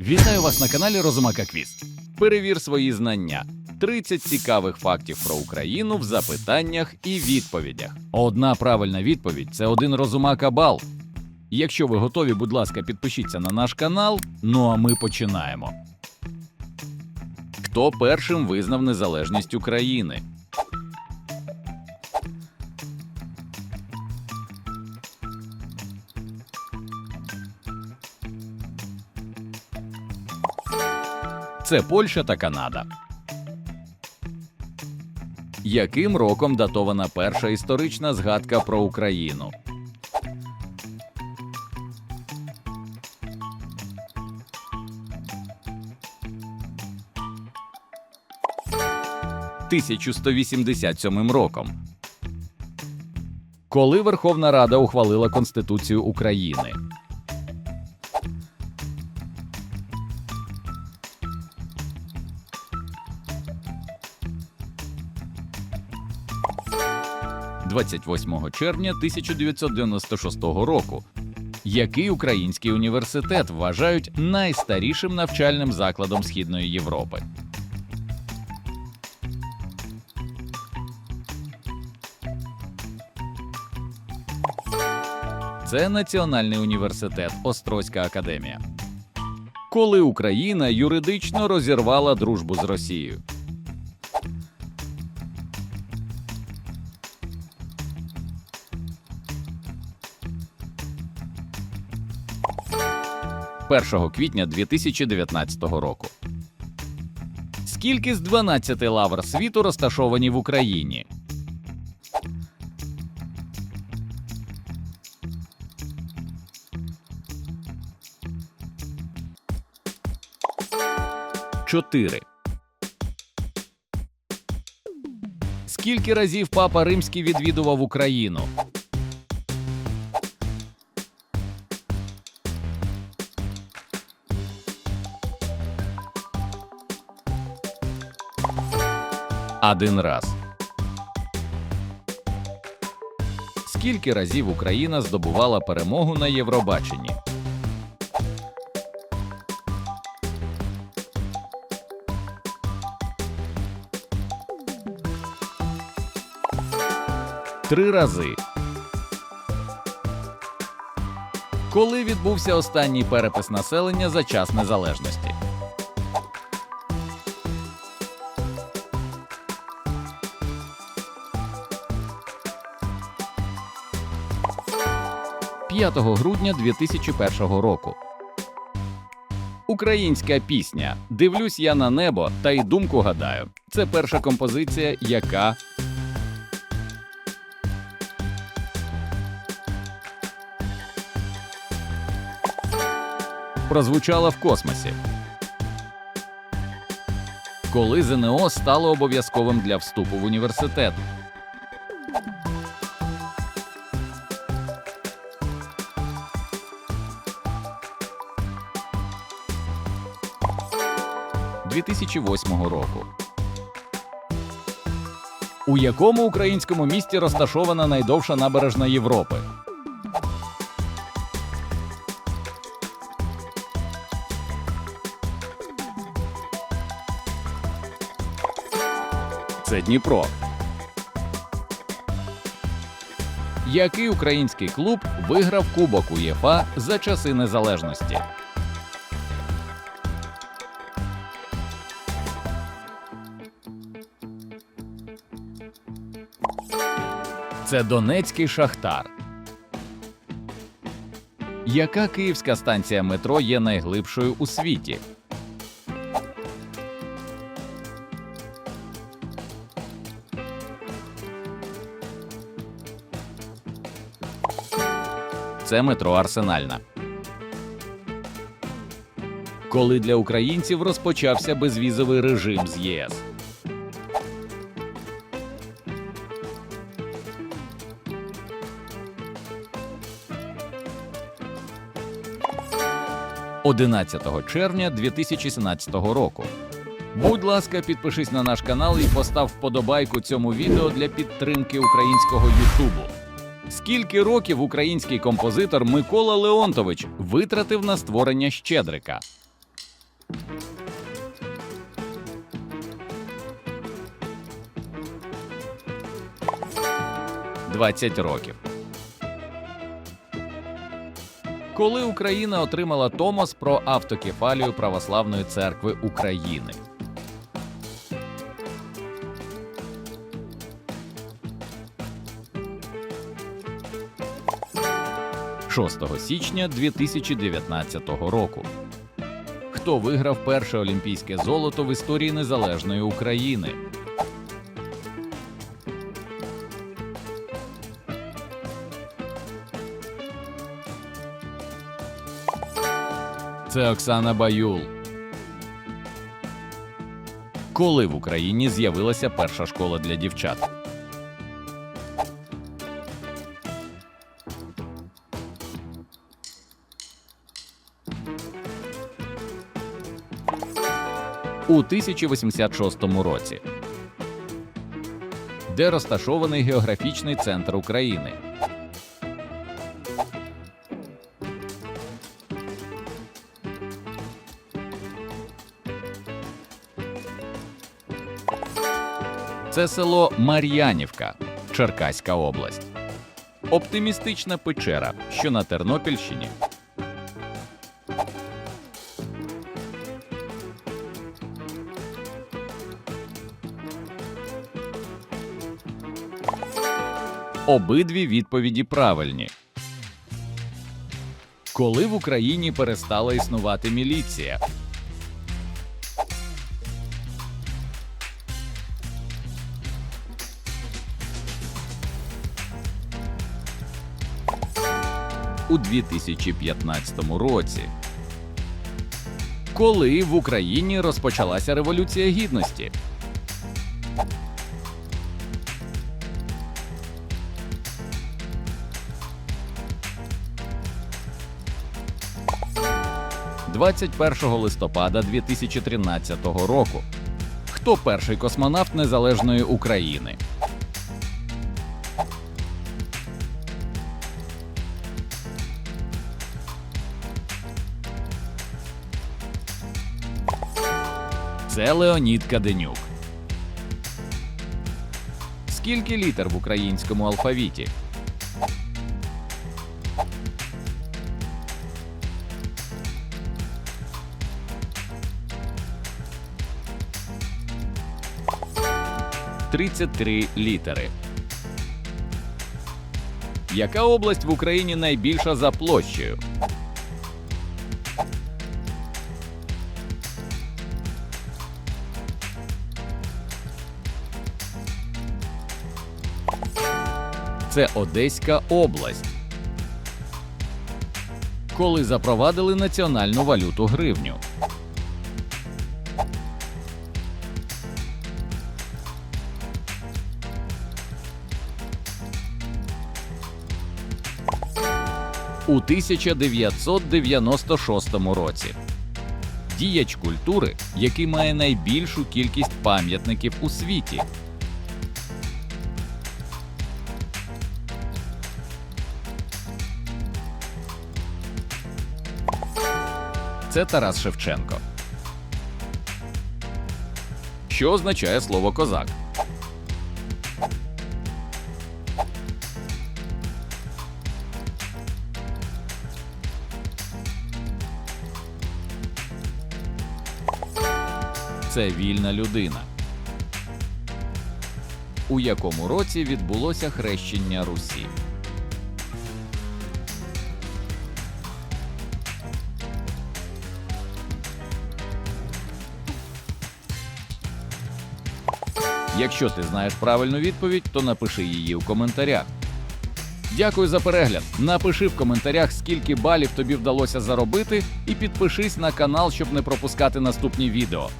Вітаю вас на каналі Розумака Квіст. Перевір свої знання. 30 цікавих фактів про Україну в запитаннях і відповідях. Одна правильна відповідь це один розумака бал. Якщо ви готові, будь ласка, підпишіться на наш канал. Ну а ми починаємо. Хто першим визнав незалежність України? Це Польща та Канада. Яким роком датована перша історична згадка про Україну? «1187 роком. Коли Верховна Рада ухвалила Конституцію України? – 28 червня 1996 року. Який український університет вважають найстарішим навчальним закладом Східної Європи? Це Національний університет Острозька академія. Коли Україна юридично розірвала дружбу з Росією? – 1 квітня 2019 року. Скільки з 12 лавр світу розташовані в Україні? Чотири. Скільки разів папа Римський відвідував Україну? Один раз. Скільки разів Україна здобувала перемогу на Євробаченні? Три рази. Коли відбувся останній перепис населення за час незалежності? – 5 грудня 2001 року. Українська пісня Дивлюсь я на небо та й думку гадаю. Це перша композиція, яка прозвучала в космосі. Коли ЗНО стало обов'язковим для вступу в університет. – 2008 року. У якому українському місті розташована найдовша набережна Європи? Це Дніпро. Який український клуб виграв Кубок УЄФА за часи незалежності? Це Донецький Шахтар. Яка київська станція метро є найглибшою у світі? Це метро Арсенальна. Коли для українців розпочався безвізовий режим з ЄС. – 11 червня 2017 року. Будь ласка, підпишись на наш канал і постав вподобайку цьому відео для підтримки українського Ютубу. Скільки років український композитор Микола Леонтович витратив на створення Щедрика? Двадцять років. Коли Україна отримала Томос про автокефалію Православної церкви України. 6 січня 2019 року. Хто виграв перше олімпійське золото в історії незалежної України? Це Оксана Баюл. Коли в Україні з'явилася перша школа для дівчат? У 1086 році. Де розташований географічний центр України? Це село Мар'янівка, Черкаська область. Оптимістична печера, що на Тернопільщині. Обидві відповіді правильні. Коли в Україні перестала існувати міліція? У 2015 році. Коли в Україні розпочалася Революція Гідності? – 21 листопада 2013 року. Хто перший космонавт незалежної України? Це Леонід Каденюк. Скільки літер в українському алфавіті? Тридцять три літери. Яка область в Україні найбільша за площею? Це Одеська область. Коли запровадили національну валюту гривню. У 1996 році. Діяч культури, який має найбільшу кількість пам'ятників у світі. Це Тарас Шевченко. Що означає слово козак? Це вільна людина. У якому році відбулося хрещення Русі? Якщо ти знаєш правильну відповідь, то напиши її у коментарях. Дякую за перегляд. Напиши в коментарях, скільки балів тобі вдалося заробити, і підпишись на канал, щоб не пропускати наступні відео.